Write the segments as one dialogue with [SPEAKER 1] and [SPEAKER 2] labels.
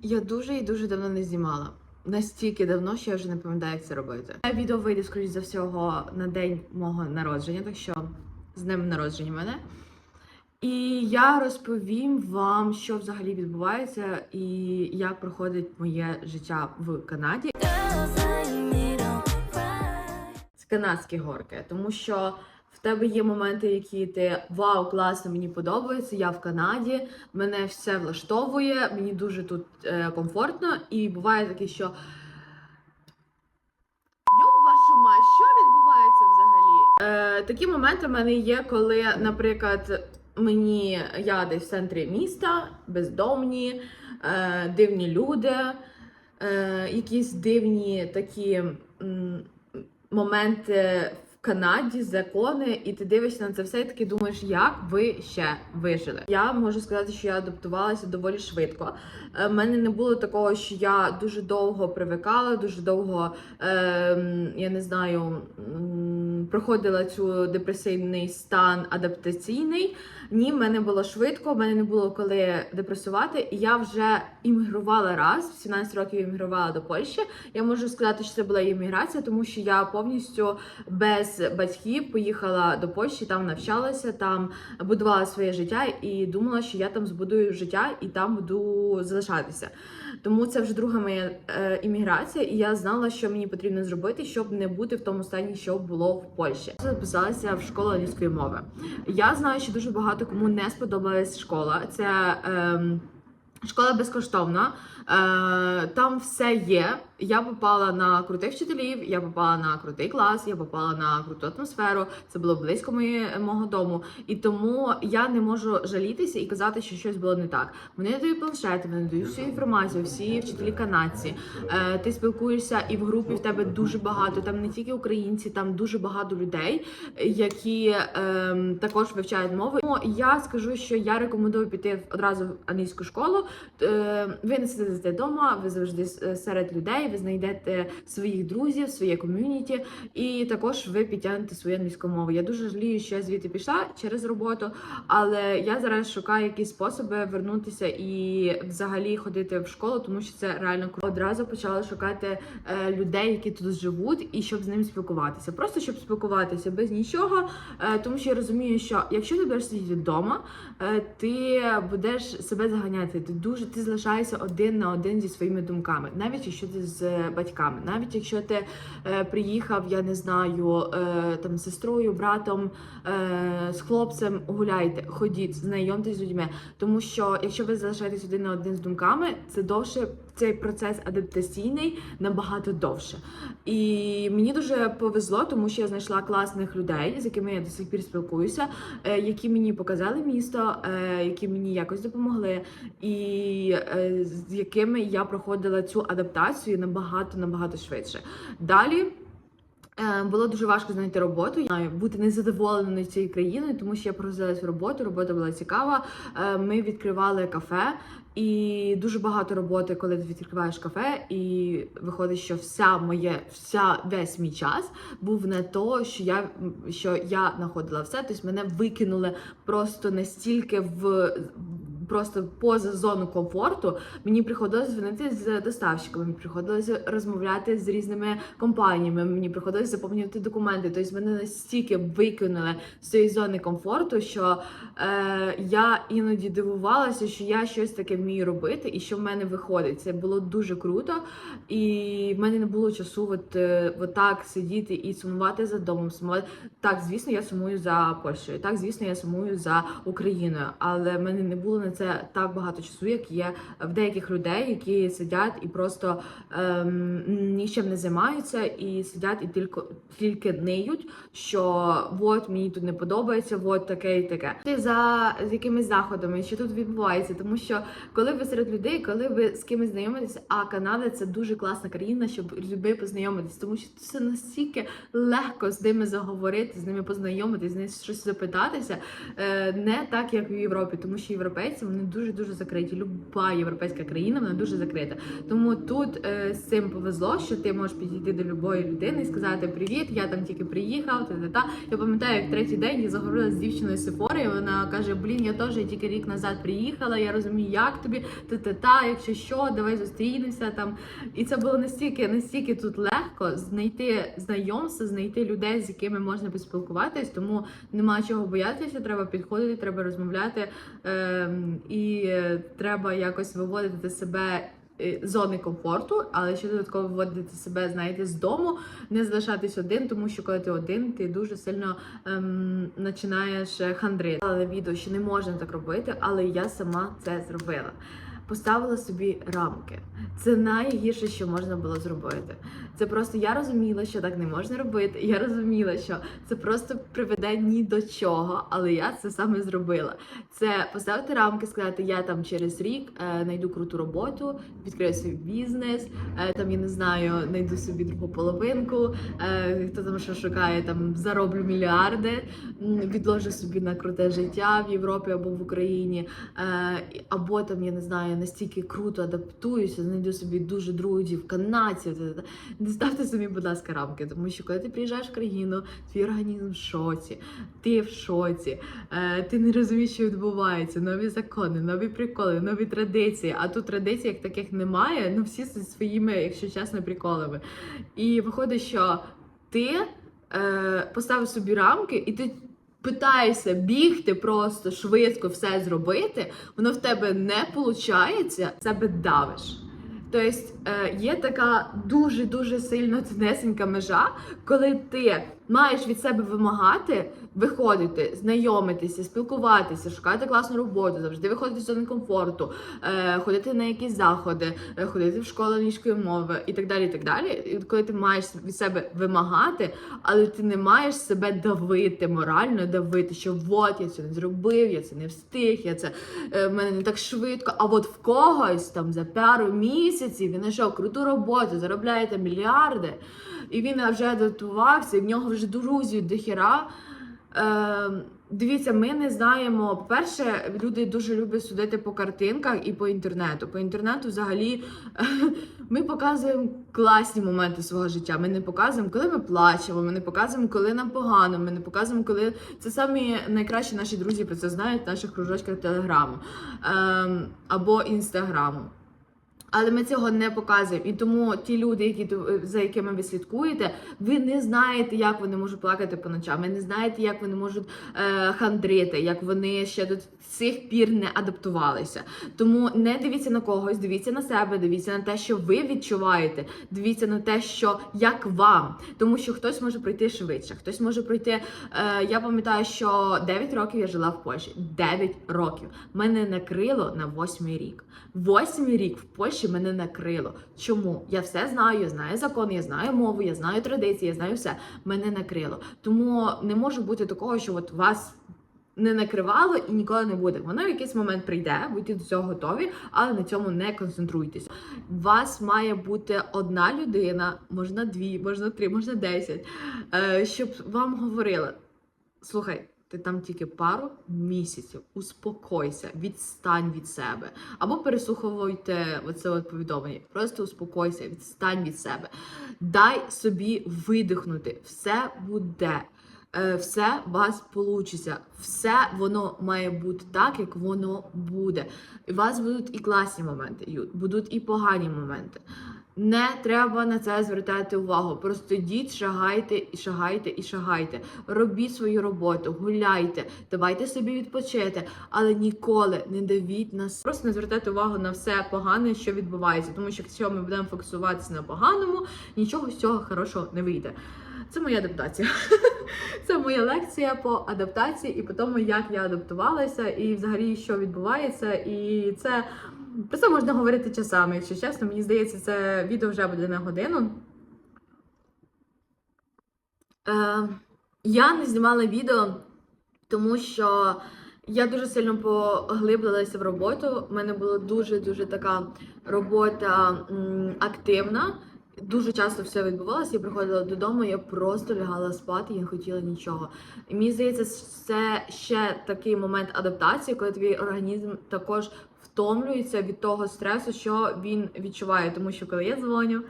[SPEAKER 1] Я дуже і дуже давно не знімала. Настільки давно, що я вже не пам'ятаю, як це робити. Це відео вийде, скоріш за всього, на день мого народження, так що з днем народження мене. І я розповім вам, що взагалі відбувається, і як проходить моє життя в Канаді. Це канадські горки, тому що тебе є моменти, які ти вау, класно, мені подобається. Я в Канаді, мене все влаштовує, мені дуже тут е, комфортно. І буває таке, що вашу мать, що відбувається взагалі? Е, такі моменти в мене є, коли, наприклад, мені я десь в центрі міста, бездомні, е, дивні люди, е, якісь дивні такі моменти Канаді, закони, і ти дивишся на це все і таки думаєш, як ви ще вижили. Я можу сказати, що я адаптувалася доволі швидко. У мене не було такого, що я дуже довго привикала, дуже довго е, я не знаю, проходила цю депресивний стан адаптаційний. Ні, в мене було швидко, в мене не було коли депресувати. Я вже іммігрувала раз, в 17 років іммігрувала до Польщі. Я можу сказати, що це була імміграція, тому що я повністю без батьків поїхала до Польщі, там навчалася, там будувала своє життя і думала, що я там збудую життя і там буду залишатися. Тому це вже друга моя е, імміграція, і я знала, що мені потрібно зробити, щоб не бути в тому стані, що було в Польщі. Записалася в школу англійської мови. Я знаю, що дуже багато кому не сподобалась школа. Це ем, школа безкоштовна, е, там все є. Я попала на крутих вчителів, я попала на крутий клас, я попала на круту атмосферу. Це було близько мого дому. І тому я не можу жалітися і казати, що щось було не так. Вони дають планшети, вони дають всю інформацію, всі вчителі канадці. Е, ти спілкуєшся і в групі в тебе дуже багато. Там не тільки українці, там дуже багато людей, які ем, також вивчають мови. Тому я скажу, що я рекомендую піти одразу в англійську школу. Е, ви не сидите вдома, ви завжди серед людей, ви знайдете своїх друзів, своє ком'юніті, і також ви підтягнете свою англійську мову. Я дуже жалію, що я звідти пішла через роботу, але я зараз шукаю якісь способи вернутися і взагалі ходити в школу, тому що це реально круто. Одразу почала шукати е, людей, які тут живуть, і щоб з ними спілкуватися. Просто щоб спілкуватися без нічого, е, тому що я розумію, що якщо ти будеш сидіти вдома, е, ти будеш себе заганяти. Ти дуже ти залишаєшся один на один зі своїми думками, навіть якщо ти з батьками, навіть якщо ти е, приїхав, я не знаю, е, там сестрою, братом, е, з хлопцем гуляйте, ходіть, знайомтесь з людьми. Тому що якщо ви залишаєтесь один на один з думками, це довше цей процес адаптаційний набагато довше. І мені дуже повезло, тому що я знайшла класних людей, з якими я до сих пір спілкуюся, е, які мені показали місто, е, які мені якось допомогли, і е, з якими я проходила цю адаптацію набагато набагато швидше. Далі. Е, Було дуже важко знайти роботу, бути незадоволеною цією країною, тому що я погрузилась в роботу. Робота була цікава. Е, Ми відкривали кафе, і дуже багато роботи, коли ти відкриваєш кафе, і виходить, що вся моє, вся весь мій час був на то, що я що я знаходила все. Тобто мене викинули просто настільки в просто поза зону комфорту. Мені приходилось дзвонити з доставщиками, мені приходилось розмовляти з різними компаніями. Мені приходилось заповнювати документи. Тобто мене настільки викинули з цієї зони комфорту, що е, я іноді дивувалася, що я щось таке вмію робити, і що в мене виходить. Це було дуже круто, і в мене не було часу от, е, от так сидіти і сумувати за домом. Сумувати. Так, звісно, я сумую за Польщею. Так, звісно, я сумую за Україною, але в мене не було на це так багато часу, як є в деяких людей, які сидять і просто ем, нічим не займаються, і сидять і тільки тільки ниють, що от мені тут не подобається, от таке і таке. Ти за якимись заходами, що тут відбувається, тому що коли ви серед людей, коли ви з кимось знайомитесь, а Канада це дуже класна країна, щоб з познайомитись, тому що це настільки легко з ними заговорити, з ними познайомитись, з ними щось запитатися, е, не так як в Європі, тому що європейці вони дуже дуже закриті. Люба європейська країна вона дуже закрита. Тому тут е, з цим повезло, що ти можеш підійти до любої людини і сказати Привіт, я там тільки приїхав. Та та та. Я пам'ятаю, як третій день я заговорила з дівчиною Сефори. Вона каже: Блін, я теж тільки рік назад приїхала. Я розумію, як тобі та та та. Якщо що, давай зустрінемося там. І це було настільки, настільки тут легко знайти знайомства, знайти людей, з якими можна поспілкуватись, тому нема чого боятися, треба підходити, треба розмовляти ем, і треба якось виводити себе. е, Зони комфорту, але ще додатково виводити себе, знаєте, з дому, не залишатись один, тому що коли ти один, ти дуже сильно ем, починаєш е, хандрити. Але відео, що не можна так робити, але я сама це зробила. Поставила собі рамки. Це найгірше, що можна було зробити. Це просто я розуміла, що так не можна робити. Я розуміла, що це просто приведе ні до чого, але я це саме зробила. Це поставити рамки, сказати, я там через рік е, знайду круту роботу, відкрию свій бізнес, е, там я не знаю, знайду собі другу половинку. Е, хто там що шукає, там зароблю мільярди, відложу собі на круте життя в Європі або в Україні, е, або там я не знаю, настільки круто адаптуюся, знайду собі дуже друзів, канадців. та- та- та. Не ставте собі, будь ласка, рамки, тому що коли ти приїжджаєш в країну, твій організм в шоці, ти в шоці, е, ти не розумієш, що відбувається, нові закони, нові приколи, нові традиції. А тут традицій як таких немає. Ну всі зі своїми, якщо чесно, приколами. І виходить, що ти е, поставив собі рамки, і ти. Питаєшся бігти просто швидко все зробити, воно в тебе не виходить, себе давиш. Тобто е, є така дуже дуже сильно тонесенька межа, коли ти маєш від себе вимагати виходити, знайомитися, спілкуватися, шукати класну роботу, завжди виходити з зони комфорту, е, ходити на якісь заходи, е, ходити в школу англійської мови і так далі. І так далі. І коли ти маєш від себе вимагати, але ти не маєш себе давити, морально давити, що от я це не зробив, я це не встиг, я це е, в мене не так швидко. А от в когось там за пару місяців він знайшов круту роботу, заробляє там мільярди, і він вже адаптувався, в нього вже друзі до хіра. Е, дивіться, ми не знаємо. По-перше, люди дуже люблять судити по картинках і по інтернету. По інтернету, взагалі, ми показуємо класні моменти свого життя. Ми не показуємо, коли ми плачемо, ми не показуємо, коли нам погано, ми не показуємо, коли це самі найкращі наші друзі про це знають в наших кружочках телеграму ем, або інстаграму. Але ми цього не показуємо. І тому ті люди, які ту- за якими ви слідкуєте, ви не знаєте, як вони можуть плакати по ночам. Ви не знаєте, як вони можуть е, хандрити, як вони ще до цих пір не адаптувалися. Тому не дивіться на когось, дивіться на себе, дивіться на те, що ви відчуваєте. Дивіться на те, що як вам, тому що хтось може пройти швидше, хтось може пройти. Е, я пам'ятаю, що 9 років я жила в Польщі. 9 років мене накрило на восьмий рік. Восьмий рік в Польщі мене накрило. Чому? Я все знаю, я знаю закон, я знаю мову, я знаю традиції, я знаю все. Мене накрило. Тому не може бути такого, що от вас. Не накривало і ніколи не буде. Воно в якийсь момент прийде, будьте до цього готові, але на цьому не концентруйтесь. Вас має бути одна людина, можна дві, можна три, можна десять, е, щоб вам говорила: слухай, ти там тільки пару місяців, успокойся, відстань від себе. Або переслуховуйте оце от повідомлення. Просто успокойся, відстань від себе. Дай собі видихнути. Все буде. Е, Все у вас получиться. Все воно має бути так, як воно буде. У вас будуть і класні моменти, будуть і погані моменти. Не треба на це звертати увагу. Просто йдіть, шагайте і шагайте і шагайте. Робіть свою роботу, гуляйте, давайте собі відпочити, але ніколи не давіть нас. Просто не звертайте увагу на все погане, що відбувається. Тому що якщо ми будемо фокусуватися на поганому, нічого з цього хорошого не вийде. Це моя адаптація. Це моя лекція по адаптації і по тому, як я адаптувалася, і взагалі що відбувається. І це про це можна говорити часами, якщо чесно. Мені здається, це відео вже буде на годину. Е, я не знімала відео, тому що я дуже сильно поглиблилася в роботу. У мене була дуже-дуже така робота м, активна. Дуже часто все відбувалося, я приходила додому, я просто лягала спати, я не хотіла нічого. І мені здається, це ще такий момент адаптації, коли твій організм також втомлюється від того стресу, що він відчуває. Тому що коли я дзвоню,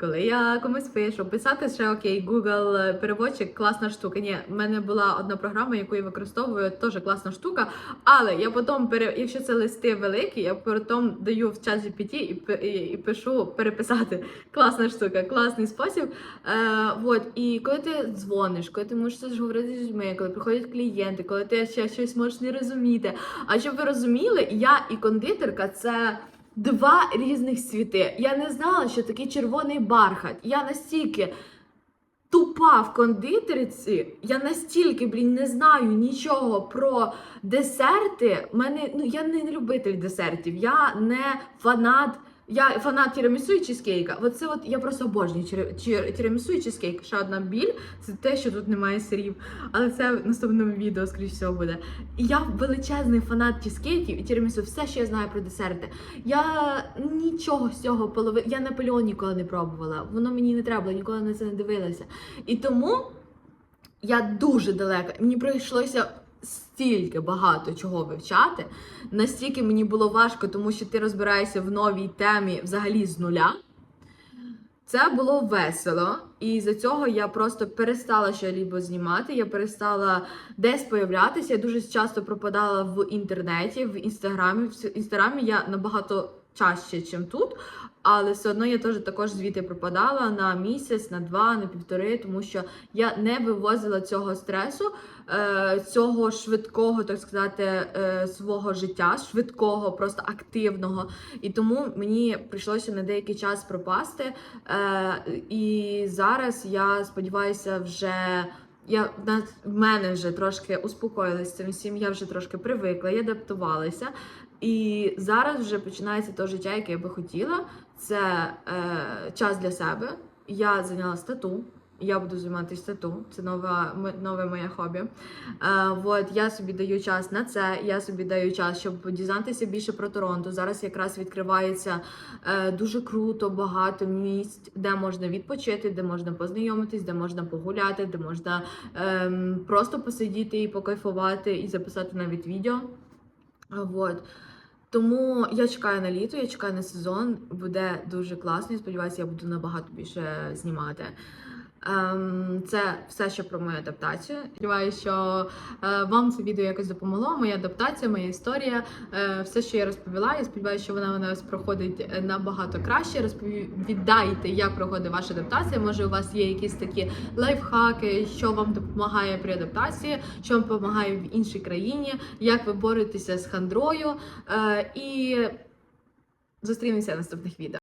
[SPEAKER 1] коли я комусь пишу, писати ще окей, Google е, переводчик класна штука. Ні, в мене була одна програма, яку я використовую, теж класна штука. Але я потім пере... якщо це листи великі, я потім даю в чат GPT і, і, пишу переписати. Класна штука, класний спосіб. Е, вот. І коли ти дзвониш, коли ти можеш говорити з людьми, коли приходять клієнти, коли ти ще щось можеш не розуміти. А щоб ви розуміли, я і кондитерка це. Два різних світи. Я не знала, що такий червоний бархат. Я настільки тупа в кондитерці, я настільки, блін, не знаю нічого про десерти. Мене, ну, я не любитель десертів, я не фанат. Я фанат тірамісу і чизкейка. Оце от я просто обожнюю тіра- тірамісу і чизкейк. Ще одна біль це те, що тут немає сирів. Але це в наступному відео, скоріш всього, буде. Я величезний фанат чизкейків і тірамісу. Все, що я знаю про десерти. Я нічого з цього полови. Я Наполеон ніколи не пробувала. Воно мені не треба, ніколи на це не дивилася. І тому я дуже далека. Мені прийшлося стільки багато чого вивчати. Настільки мені було важко, тому що ти розбираєшся в новій темі взагалі з нуля. Це було весело, і за цього я просто перестала ще лібо знімати. Я перестала десь появлятися. Я дуже часто пропадала в інтернеті, в інстаграмі. В інстаграмі я набагато чаще, ніж тут. Але все одно я теж також звідти пропадала на місяць, на два, на півтори, тому що я не вивозила цього стресу, е, цього швидкого, так сказати, е, свого життя, швидкого, просто активного. І тому мені прийшлося на деякий час пропасти. Е, і зараз я сподіваюся, вже. Я в мене вже трошки успокоїлася цим всім, я вже трошки привикла, я адаптувалася. І зараз вже починається те життя, яке я би хотіла. Це е, час для себе. Я зайняла стату. Я буду займатися тату. Це нова, нове моє хобі. Е, от, я собі даю час на це. Я собі даю час, щоб дізнатися більше про Торонто. Зараз якраз відкривається е, дуже круто, багато місць, де можна відпочити, де можна познайомитись, де можна погуляти, де можна ем, просто посидіти і покайфувати, і записати навіть відео. А, Вот. Тому я чекаю на літо, я чекаю на сезон. Буде дуже класно. Я сподіваюся, я буду набагато більше знімати. Ем, це все, що про мою адаптацію. Сподіваюся, що е, вам це відео якось допомогло. Моя адаптація, моя історія, е, все, що я розповіла. Я сподіваюся, що вона у нас проходить е, набагато краще. Розповідайте, як проходить ваша адаптація. Може, у вас є якісь такі лайфхаки, що вам допомагає при адаптації, що вам допомагає в іншій країні, як ви боретеся з хандрою. І зустрінемося в наступних відео.